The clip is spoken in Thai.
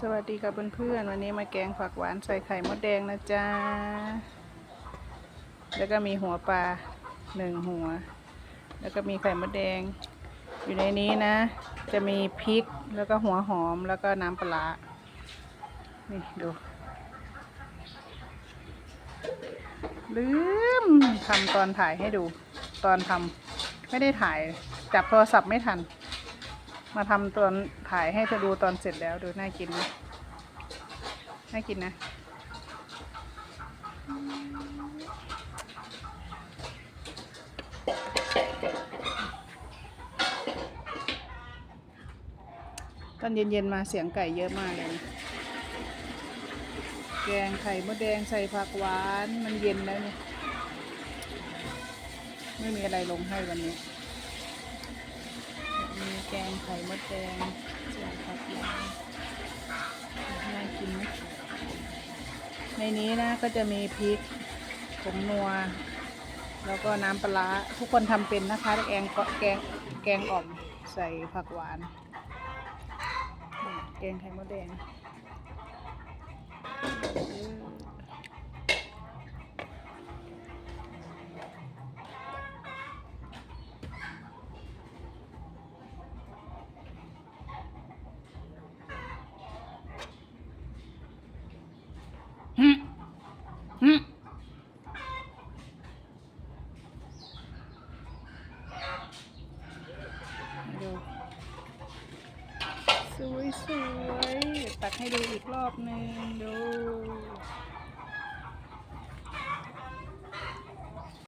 สวัสดีค่ะเพื่อนๆวันนี้มาแกงผักหวานใส่ไข่มดแดงนะจ๊ะ แล้วก็มีหัวปลาหนึ่งหัว แล้วก็มีไข่มดแดง อยู่ในนี้นะ จะมีพริกแล้วก็หัวหอมแล้วก็น้ำปลาร้านี่ดู ลืมทำตอนถ่ายให้ดู ตอนทำไม่ได้ถ่าย จับโทรศัพท์ไม่ทัน มาทำตอนถ่ายให้เธอดูตอนเสร็จแล้วดูน่ากินไหมน่ากินนะ ตอนเย็นๆมาเสียงไก่เยอะมากเลยแกงไข่มดแดงใส่ผักหวานมันเย็นแล้วเนี่ย ไม่มีอะไรลงให้วันนี้ กงไข่มดแดงส่ผักหวานน่ากินมากในนี้นะก็จะมีพริกผงนัว แล้วก็น้ำปลาทุกคนทำเป็นนะคะแกงก็แกงแกงอ่อมใส่ผักหวาน แกงไข่มดแดง ฮึดูสวยสวยๆเดี๋ยวตัดให้ดูอีกรอบหนึ่งดู